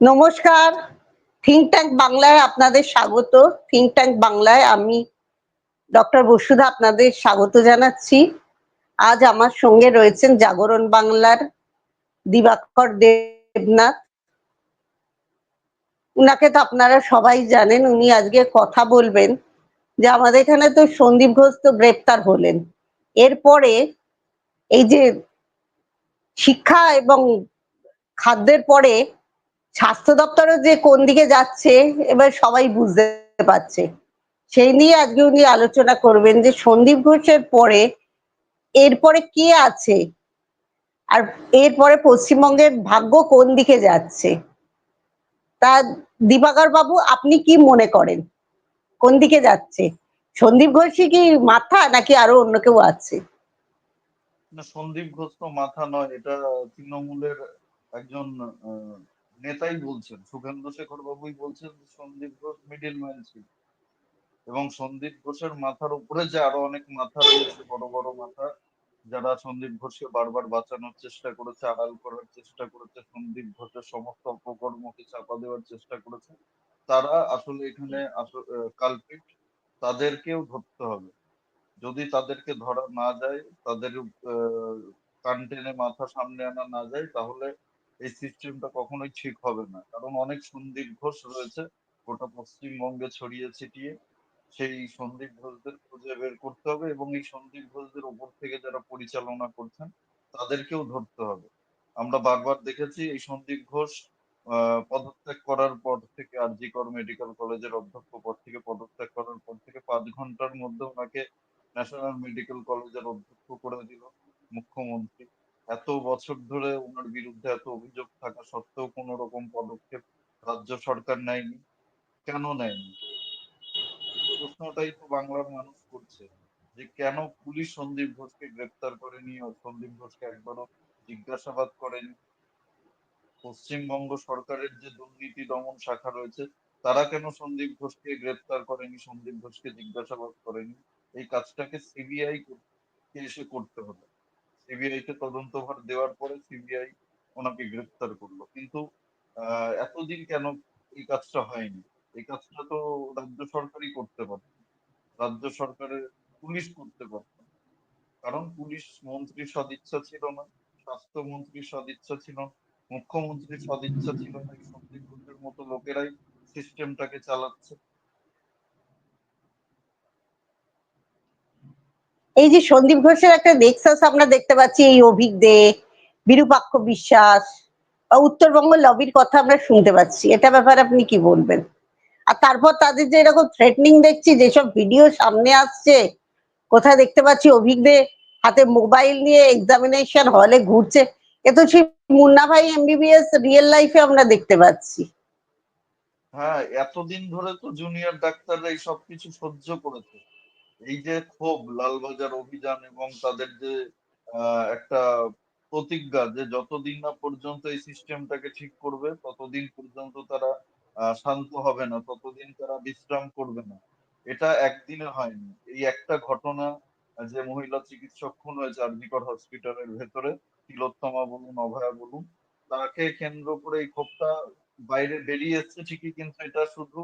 নমস্কার। Think tank বাংলায় আপনাদের স্বাগত। থিঙ্ক ট্যাঙ্ক বাংলায় আমি ডক্টর বসুধা আপনাদের স্বাগত জানাচ্ছি। আজ আমার সঙ্গে রয়েছেন জাগরণ বাংলার দিবাকর দেবনাথ। উনাকে তো আপনারা সবাই জানেন, উনি আজকে কথা বলবেন যে আমাদের এখানে তো সন্দীপ ঘোষ তো গ্রেপ্তার হলেন। এরপরে এই যে শিক্ষা এবং খাদ্যের পরে স্বাস্থ্য দপ্তরও যে কোন দিকে যাচ্ছে, এবার সবাই বুঝতে পারছে। সেই নিয়ে আজকে উনি আলোচনা করবেন যে সন্দীপ ঘোষের পরে এরপরে কে আছে? আর এরপরে পশ্চিমবঙ্গের ভাগ্য কোন দিকে যাচ্ছে? তা দিবাকর বাবু, আপনি কি মনে করেন? কোন দিকে যাচ্ছে? সন্দীপ ঘোষই কি মাথা নাকি আরও অন্য কেউ আছে? সন্দীপ ঘোষ তো মাথা নয়, এটা তৃণমূলের একজন নেতাই বলছেন সুখেন্দ্র শেখর বাবুই বলছেন সন্দীপ ঘোষ মিডিল ম্যান ছিল। এবং সন্দীপ ঘোষের মাথার উপরে যে আরও অনেক মাথা রয়েছে, বড় বড় মাথা, যারা সন্দীপ ঘোষকে বারবার বাঁচানোর চেষ্টা করেছে, আড়াল করার চেষ্টা করেছে, সন্দীপ ঘোষের সমস্ত অপকর্মকে চাপা দেওয়ার চেষ্টা করেছে, তারা আসলে এখানে কালপিট, তাদেরকেও ধরতে হবে। যদি তাদেরকে ধরা না যায়, তাদের কান টেনে মাথা সামনে আনা না যায়, তাহলে এই সিস্টেমটা কখনোই ঠিক হবে না। কারণ অনেক সন্দীপ ঘোষ রয়েছে, গোটা পশ্চিমবঙ্গে ছড়িয়ে ছিটিয়ে সেই সন্দীপ ঘোষদের খুঁজে বের করতে হবে এবং এই সন্দীপ ঘোষদের ওপর থেকে যারা পরিচালনা করছেন, তাদেরকেও ধরতে হবে। আমরা বারবার দেখেছি এই সন্দীপ ঘোষ পদত্যাগ করার পর থেকে আর জি কর মেডিকেল কলেজের অধ্যক্ষ পদ থেকে পদত্যাগ করার পর থেকে পাঁচ ঘণ্টার মধ্যে ওনাকে ন্যাশনাল মেডিকেল কলেজের অধ্যক্ষ করে দিল মুখ্যমন্ত্রী। এত বছর ধরে ওনার বিরুদ্ধে এত অভিযোগ থাকা সত্ত্বেও কোন রকম পদক্ষেপ রাজ্য সরকার নেয়নি। কেন নেয়নি? প্রশ্নটাই তো বাংলার মানুষ করছে যে কেন পুলিশ সন্দীপ ঘোষকে গ্রেপ্তার করেনি ও সন্দীপ ঘোষকে একবারও জিজ্ঞাসাবাদ করেনি? পশ্চিমবঙ্গ সরকারের যে দুর্নীতি দমন শাখা রয়েছে, তারা কেন সন্দীপ ঘোষকে গ্রেপ্তার করেনি, সন্দীপ ঘোষকে জিজ্ঞাসাবাদ করেনি? এই কাজটাকে সিবিআই এসে করতে হবে। সিবিআই কে তদন্তভার দেওয়ার পরে সিবিআই ওনাকে গ্রেপ্তার করল। কিন্তু এতদিন কেন এই কাজটা হয়নি? এই কাজটা তো রাজ্য সরকারই করতে পারত। রাজ্য সরকারের পুলিশ করতে পারত। কারণ পুলিশ মন্ত্রীর সদিচ্ছা ছিল না, স্বাস্থ্যমন্ত্রীর সদিচ্ছা ছিল, মুখ্যমন্ত্রীর সদিচ্ছা ছিল না, এই সন্দীপ মতো লোকেরাই সিস্টেমটাকে চালাচ্ছে। এই যে সন্দীপ ঘোষের একটা নেক্সাস আমরা দেখতে পাচ্ছি, এই অভিক দে, বিরূপাক্ষ বিশ্বাস বা উত্তরবঙ্গ লবির কথা আমরা শুনতে পাচ্ছি। এটা ব্যাপারে আপনি কি বলবেন? আর তারপর তাদের যে এরকম থ্রেটনিং দেখছি, যেসব ভিডিও সামনে আসছে, কোথায় দেখতে পাচ্ছি, অভিক দে হাতে মোবাইল নিয়ে এক্সামিনেশন হলে ঘুরছে। এ তো সেই মুন্না ভাই এমবিবিএস রিয়েল লাইফে আমরা দেখতে পাচ্ছি। হ্যাঁ এতদিন ধরে তো জুনিয়র ডাক্তাররা এই সব কিছু সহ্য করেছে। এই যে ক্ষোভ লালবাজার অভিযান এবং তাদের যে একটা প্রতিজ্ঞা যে যতদিন না পর্যন্ত এই সিস্টেমটাকে ঠিক করবে, ততদিন পর্যন্ত তারা শান্ত হবে না, ততদিন তারা বিশ্রাম করবে না। এটা একদিনে হয়নি। এই একটা ঘটনা, যে মহিলা চিকিৎসক খুন হয়েছে আরজিকর হসপিটালের ভেতরে, তিলোত্তমা বলুন, অভয়া বলুন, তাকে কেন্দ্র করে এই ক্ষোভটা বাইরে বেরিয়ে এসছে ঠিকই, কিন্তু এটা শুধু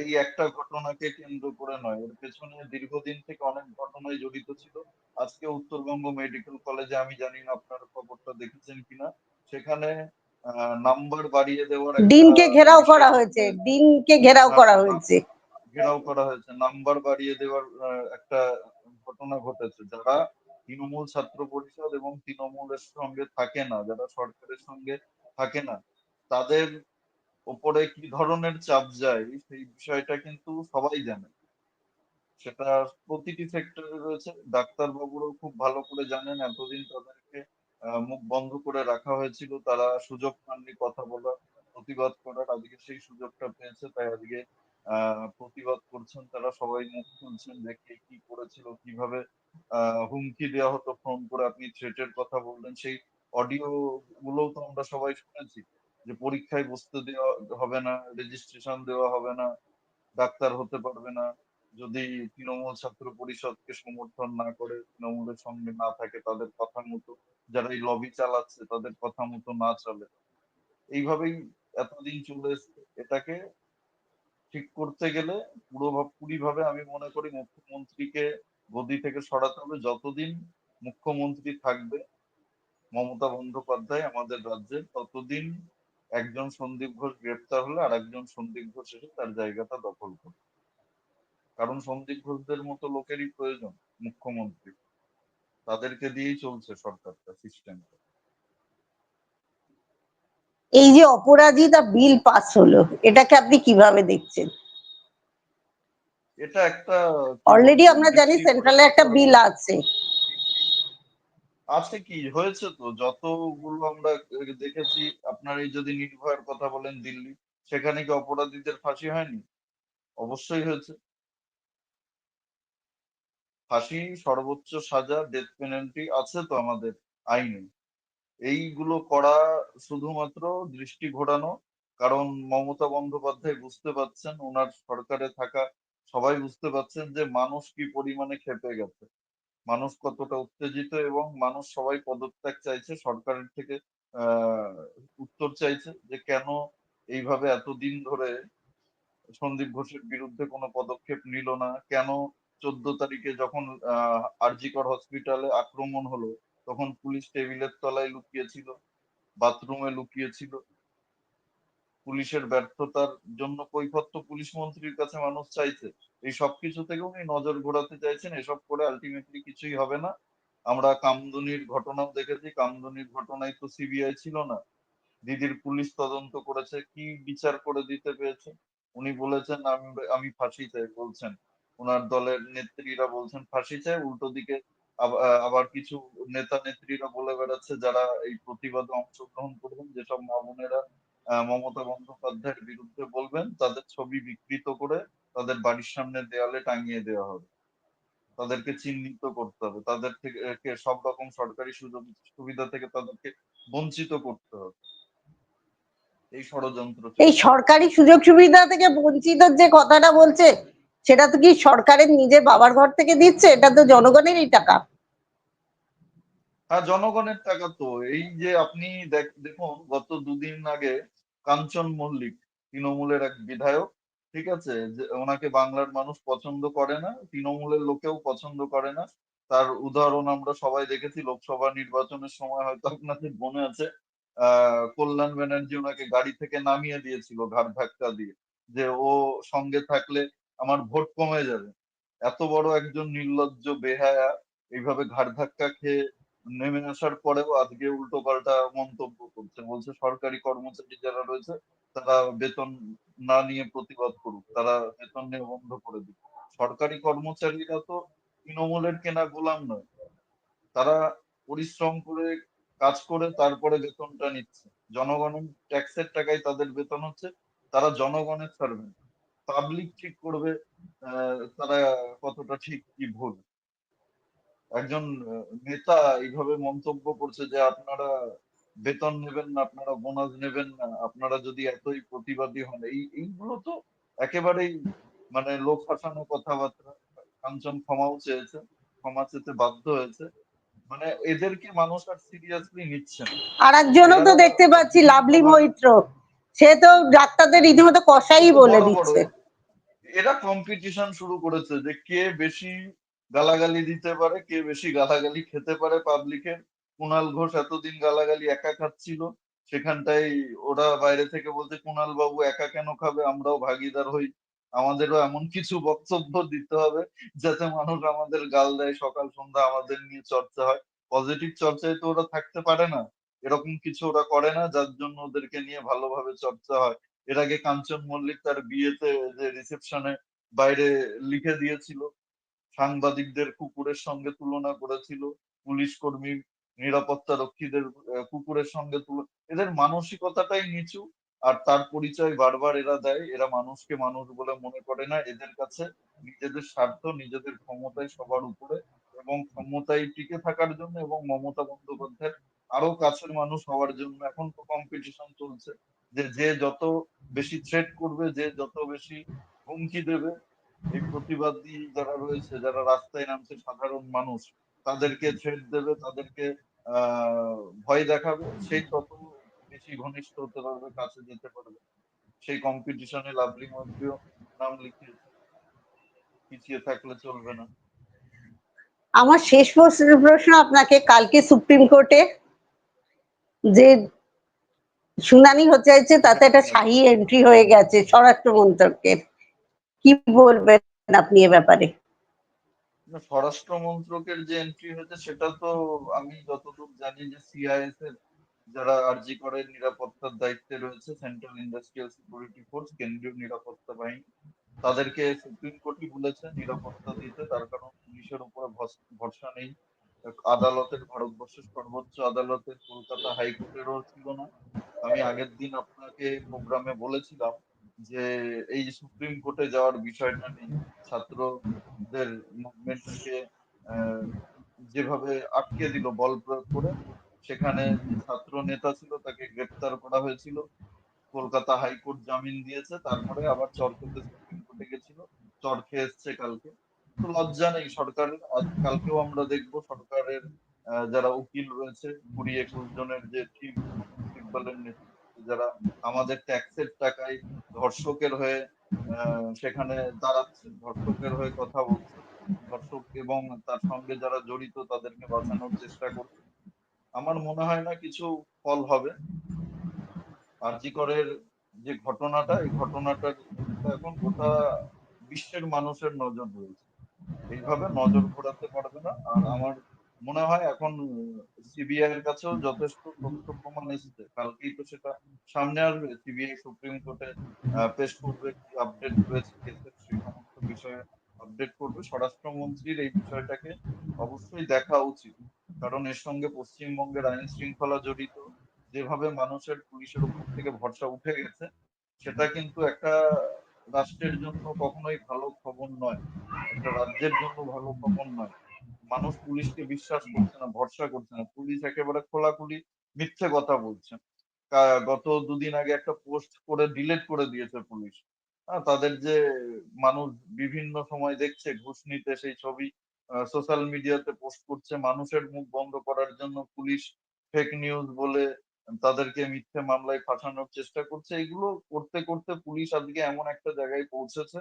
এই একটা ঘটনাকে কেন্দ্র করে নয়। এর পেছনে দীর্ঘদিন থেকে অনেক ঘটনায় জড়িত ছিল। আজকে উত্তরবঙ্গ মেডিকেল কলেজে আমি জানি না আপনার খবরটা দেখেছেন কিনা। সেখানে নাম্বার বাড়িয়ে দেওয়ার দিনকে ঘেরাও করা হয়েছে। দিনকে ঘেরাও করা হয়েছে। ঘেরাও করা হয়েছে। নাম্বার বাড়িয়ে দেওয়ার একটা ঘটনা ঘটেছে। যারা তৃণমূল ছাত্র পরিষদ এবং তৃণমূলের সঙ্গে থাকে না যারা সরকারের সঙ্গে থাকে না তাদের উপরে কি ধরনের চাপ যায়, সেই বিষয়টা কিন্তু সবাই জানে। সেটা প্রতিটি সেক্টরে রয়েছে। ডাক্তারবাবুরাও খুব ভালো করে জানেন, এতদিন তাদেরকে মুখ বন্ধ করে রাখা হয়েছিল। তারা সুযোগ পাননি কথা বলার, প্রতিবাদ করার। আজকে সেই সুযোগটা পেয়েছে, তাই আজকে প্রতিবাদ করছেন। তারা সবাই মুখ খুলছেন যে কে কি করেছিল, কীভাবে হুমকি দেওয়া হতো, ফোন করে আপনি থ্রেটের কথা বললেন। সেই অডিও গুলোও তো আমরা সবাই শুনেছি। যে পরীক্ষায় বসতে দেওয়া হবে না রেজিস্ট্রেশন দেওয়া হবে না, ডাক্তার হতে পারবে না। যদি তৃণমূল ছাত্র পরিষদকে সমর্থন না করে, তৃণমূলের সঙ্গে না থাকে, তাদের কথা মতো, যারা এই লবি চালাচ্ছে, তাদের কথা মতো না চলে। এইভাবেই এতদিন চলে এসছে। এটাকে ঠিক করতে গেলে পুরো পুরিভাবে আমি মনে করি মুখ্যমন্ত্রীকে গদি থেকে সরাতে হবে। যতদিন মুখ্যমন্ত্রী থাকবে, মমতা বন্দ্যোপাধ্যায় আমাদের রাজ্যে ততদিন একজন সন্দীপ ঘোষ গ্রেপ্তার হলে আর একজন সন্দীপ ঘোষ এসে তার জায়গাটা দখল করবে কারণ সন্দীপ ঘোষদের মতো লোকেরই প্রয়োজন মুখ্যমন্ত্রী। তাদেরকে দিয়েই চলছে সরকারটা সিস্টেমটা এই যে অপরাজিতা বিল পাস হলো এটাকে আপনি কীভাবে দেখছেন? এটা একটা অলরেডি আমরা জানি সেন্ট্রালে একটা বিল আছে। আছে কি? হয়েছে তো। যতগুলো আমরা দেখেছি, আপনার এই যদি নির্ভয়ার কথা বলেন দিল্লি, সেখানে কি অপরাধীদের ফাঁসি হয়নি? অবশ্যই হয়েছে। ফাঁসি, সর্বোচ্চ সাজা ডেথ পেনাল্টি আছে তো আমাদের আইনে। এইগুলো করা শুধুমাত্র দৃষ্টি ঘোরানো, কারণ মমতা বন্দ্যোপাধ্যায় বুঝতে পারছেন, ওনার সরকারে থাকা সবাই বুঝতে পারছেন যে মানুষ কি পরিমাণে খেপে গেছে। মানুষ কতটা উত্তেজিত এবং মানুষ সবাই পদত্যাগ চাইছে, সরকারের থেকে উত্তর চাইছে যে কেন এইভাবে এতদিন ধরে সন্দীপ ঘোষের বিরুদ্ধে কোনো পদক্ষেপ নিল না? কেন চোদ্দ তারিখে যখন আরজিকর হসপিটালে আক্রমণ হলো, তখন পুলিশ টেবিলের তলায় লুকিয়েছিল, বাথরুমে লুকিয়েছিল? পুলিশের ব্যর্থতার জন্য কৈফত্য পুলিশ মন্ত্রীর কাছে মানুষ চাইছে। এই সব কিছু থেকে উনি নজর ঘোরাতে চাইছেন, এসব করে আলটিমেটলি কিছুই হবে না। আমরা কামদুনির ঘটনাও দেখেছি, কামদুনির ঘটনায় তো সিবিআই ছিল না। দিদির পুলিশ তদন্ত করেছে, কি বিচার করে দিতে পেরেছে? উনি বলেছেন, আমি আমি ফাঁসি চাই, বলছেন। ওনার দলের নেত্রীরা বলছেন, ফাঁসি চাই। উল্টো দিকে আবার কিছু নেতা নেত্রীরা বলে বেড়াচ্ছে, যারা এই প্রতিবাদে অংশগ্রহণ করবেন, যেসব মা বোনেরা মমতা বন্দ্যোপাধ্যায়ের বিরুদ্ধে বলবেন তাদের ছবি বিকৃত করে তাদের বাড়ির সামনে দেয়ালে টাঙিয়ে দেওয়া হবে। তাদেরকে চিহ্নিত করতে হবে। তাদের থেকে সব রকম সরকারি সুযোগ সুবিধা থেকে তাদেরকে বঞ্চিত করতে হবে। এই ষড়যন্ত্র এই সরকারি সুযোগ সুবিধা থেকে বঞ্চিত যে কথাটা বলছে সেটা তো কি সরকারের নিজের বাবার ঘর থেকে দিচ্ছে? এটা তো জনগণেরই টাকা। হ্যাঁ জনগণের টাকা তো। এই যে আপনি দেখুন গত দুদিন আগে কাঞ্চন মল্লিক, তৃণমূলের এক বিধায়ক, ঠিক আছে? যে ওনাকে বাংলার মানুষ পছন্দ করে না, তৃণমূলের লোকেও পছন্দ করে না। তার উদাহরণ আমরা সবাই দেখেছি, লোকসভা নির্বাচনের সময় হয়তো আপনাদের মনে আছে কল্যাণ ব্যানার্জি ওনাকে গাড়ি থেকে নামিয়ে দিয়েছিল ঘাট ধাক্কা দিয়ে, যে ও সঙ্গে থাকলে আমার ভোট কমে যাবে। এত বড় একজন নির্লজ্জ, বেহায়া, এইভাবে ঘাট ধাক্কা খেয়ে নেমে আসার পরেও আজকে উল্টো পাল্টা মন্তব্য করছে। বলছে সরকারি কর্মচারী যারা রয়েছে, তারা বেতন না নিয়ে প্রতিবাদ করুক, তারা বেতন নিয়ে বন্ধ করে দিক। সরকারি কর্মচারীরা তো তৃণমূলের কেনা গোলাম নয়। তারা পরিশ্রম করে কাজ করে তারপরে বেতনটা নিচ্ছে। জনগণের ট্যাক্সের টাকায় তাদের বেতন হচ্ছে, তারা জনগণের সার্ভেন্ট পাবলিক ঠিক করবে তারা কতটা ঠিক কি ভুল। একজন নেতা এইভাবে মন্তব্য করছে যে আপনারা বেতন নেবেন না আপনারা বোনাস নেবেন না আপনারা যদি এতই প্রতিবাদী হন এই এইগুলো তো একেবারেই মানে লোক ফাঁসানো কথাবার্তা কাঞ্চন ক্ষমাও চেয়েছে ক্ষমা চেতে বাধ্য হয়েছে। মানে এদেরকে মানুষ আর সিরিয়াসলি নিচ্ছে না। আর একজনও তো দেখতে পাচ্ছি লাভলি মৈত্র সে তো ডাক্তারদের রীতিমতো কষাই বলে দিচ্ছে। এরা কম্পিটিশন শুরু করেছে যে কে বেশি গালাগালি দিতে পারে, কে বেশি গালাগালি খেতে পারে পাবলিকের কুণাল ঘোষ এতদিন গালাগালি একা খাচ্ছিল সেখানটাই ওরা বাইরে থেকে বলতে কুণাল বাবু একা কেন খাবে? আমরাও ভাগিদার হই। আমাদেরও এমন কিছু বক্তব্য দিতে হবে যাতে মানুষ আমাদের গাল দেয়, সকাল সন্ধ্যা আমাদের নিয়ে চর্চা হয়। পজিটিভ চর্চায় তো ওরা থাকতে পারে না। এরকম কিছু ওরা করে না, যার জন্য ওদেরকে নিয়ে ভালোভাবে চর্চা হয়। এর আগে কাঞ্চন মল্লিক তার বিয়েতে যে রিসেপশনে বাইরে লিখে দিয়েছিল সাংবাদিকদের কুকুরের সঙ্গে তুলনা করেছিল, পুলিশ কর্মী, নিরাপত্তা রক্ষীদের কুকুরের সঙ্গে তুলনা, এদের মানসিকতাটাই নিচু, আর তার পরিচয় বারবার এরা দেয়, এরা মানুষকে মানুষ বলে মনে করে না, এদের কাছে নিজেদের স্বার্থ, নিজেদের ক্ষমতায় সবার উপরে, এবং ক্ষমতায় টিকে থাকার জন্য এবং মমতা বন্দ্যোপাধ্যায়ের আরও কাছের মানুষ হওয়ার জন্য এখন তো কম্পিটিশন চলছে, যে যে যত বেশি থ্রেট করবে, যে যত বেশি হুমকি দেবে এই প্রতিবাদী যারা রয়েছে, যারা রাস্তায় নামছে, সাধারণ মানুষ, তাদেরকে থ্রেট দেবে, তাদেরকে ভয় দেখাবে। সেই তত বেশি ঘনিষ্ঠ হতে পারবে, কাছে যেতে পারবে। সেই কম্পিটিশনে লাভলি মৈত্রীও নাম লিখিয়েছে পিছিয়ে থাকলে চলবে না। আমার শেষ প্রশ্ন- আপনাকে, কালকে সুপ্রিম কোর্টে যে শুনানি হতে চাইছে তাতে একটা শাহী এন্ট্রি হয়ে গেছে স্বরাষ্ট্র মন্ত্রকের কি বলবেন আপনি এ ব্যাপারে? স্বরাষ্ট্র মন্ত্রকের যে এন্ট্রি হয়েছে সেটা তো আমি যতদূর জানি যে সিআইএস এর যারা আরজি করে নিরাপত্তার দায়িত্বে রয়েছে সেন্ট্রাল ইন্ডাস্ট্রিয়াল সিকিউরিটি ফোর্স কেন্দ্রীয় নিরাপত্তা বাহিনী, তাদেরকে সুপ্রিম কোর্টই বলেছে নিরাপত্তা দিতে, তার কারণ পুলিশের উপরে ভরসা নেই। আদালতের ভারতবর্ষের সর্বোচ্চ আদালতের কলকাতা হাইকোর্টেরও ছিল না। আমি আগের দিন আপনাকে প্রোগ্রামে বলেছিলাম যে এই সুপ্রিম কোর্টে যাওয়ার বিষয়টা নেই ছাত্রদের মুভমেন্টকে যেভাবে আটকে দিল বল প্রয়োগ করে, সেখানে ছাত্র নেতা ছিল, তাকে গ্রেপ্তার করা হয়েছিল। কলকাতা হাইকোর্ট জামিন দিয়েছে, তারপরে আবার চরকেতে সুপ্রিম কোর্টে গেছিল। চর খেয়ে এসছে কালকে। তো লজ্জা নেই সরকারের। কালকেও আমরা দেখব সরকারের যারা উকিল রয়েছে, কুড়ি একুশ জনের যে টিম ইকবালের নেতৃত্বে যারা, আমাদের ট্যাক্সের টাকায় ধর্ষকের হয়ে সেখানে দাঁড়াচ্ছে ধর্ষকের হয়ে কথা বলছে। ধর্ষক এবং তার সঙ্গে যারা জড়িত তাদেরকে বাঁচানোর চেষ্টা করছে। আমার মনে হয় না কিছু ফল হবে। আরজিকরের যে ঘটনাটা, এই ঘটনাটা এখন গোটা বিশ্বের মানুষের নজর রয়েছে। এইভাবে নজর ঘোরাতে পারবে না। আর আমার মনে হয় এখন সিবিআই এর কাছেও যথেষ্ট তথ্য প্রমাণ এসেছে। কালকেই তো সেটা সামনে আসবে। সিবিআই সুপ্রিম কোর্টে পেশ করবে কি আপডেট রয়েছে কেসের সেই সমস্ত বিষয়ে আপডেট করবে। স্বরাষ্ট্রমন্ত্রীর এই বিষয়টাকে অবশ্যই দেখা উচিত। কারণ এর সঙ্গে পশ্চিমবঙ্গের আইন শৃঙ্খলা জড়িত, যেভাবে মানুষের পুলিশের উপর থেকে ভরসা উঠে গেছে, সেটা কিন্তু একটা রাষ্ট্রের জন্য কখনোই ভালো খবর নয়। একটা রাজ্যের জন্য ভালো খবর নয়। মানুষ পুলিশকে বিশ্বাস করছে না, ভরসা করছে না। পুলিশ একেবারে খোলাখুলি মিথ্যে কথা বলছে। গত দুদিন আগে একটা পোস্ট করে ডিলিট করে দিয়েছে পুলিশ। তাদের যে মানুষ বিভিন্ন সময় দেখছে, ঘুষ নিতে সেই ছবি সোশ্যাল মিডিয়াতে পোস্ট করছে, মানুষের মুখ বন্ধ করার জন্য পুলিশ ফেক নিউজ বলে তাদেরকে মিথ্যে মামলায় ফাঁসানোর চেষ্টা করছে। এগুলো করতে করতে পুলিশ আজকে এমন একটা জায়গায় পৌঁছেছে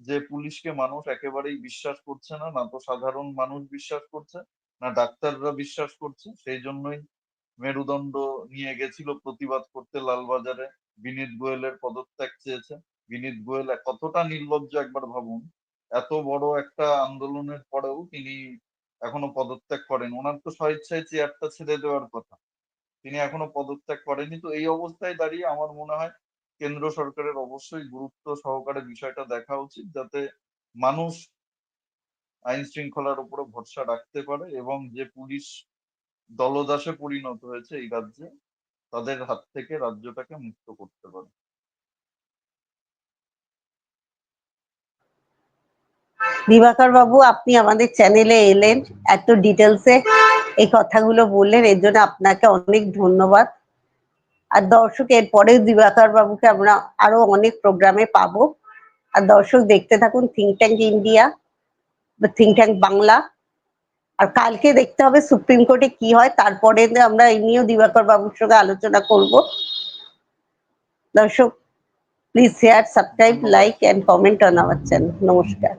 যে পুলিশকে মানুষ একেবারেই বিশ্বাস করছে না না তো সাধারণ মানুষ বিশ্বাস করছে, না ডাক্তাররা বিশ্বাস করছে, সেই জন্যই মেরুদণ্ড নিয়ে গেছিল প্রতিবাদ করতে লালবাজারে। বিনীত গোয়েলের পদত্যাগ চেয়েছে। বিনীত গোয়েল কতটা নির্লজ্জ একবার ভাবুন। এত বড় একটা আন্দোলনের পরেও তিনি এখনও পদত্যাগ করেন। ওনার তো স্বেচ্ছায় চেয়ারটা ছেড়ে দেওয়ার কথা। তিনি এখনও পদত্যাগ করেনি তো এই অবস্থায় দাঁড়িয়ে আমার মনে হয় কেন্দ্র সরকারের অবশ্যই গুরুত্ব সহকারে বিষয়টা দেখা উচিত যাতে মানুষ আইন শৃঙ্খলার উপরে ভরসা রাখতে পারে এবং যে পুলিশ দলদাসে পরিণত হয়েছে এই রাজ্যে, তাদের হাত থেকে রাজ্যটাকে মুক্ত করতে পারে। দিবাকর বাবু আপনি আমাদের চ্যানেলে এলেন, এত ডিটেলসে এই কথাগুলো বললেন, এর জন্য আপনাকে অনেক ধন্যবাদ। আর দর্শক এরপরেও দিবাকর বাবুকে আমরা আরও অনেক প্রোগ্রামে পাবো। আর দর্শক দেখতে থাকুন think tank India think tank Bangla আর কালকে দেখতে হবে সুপ্রিম কোর্টে কি হয়, তারপরে আমরা এই নিয়েও দিবাকর বাবুর সঙ্গে আলোচনা করব। দর্শক please share subscribe like and comment on our channel নমস্কার।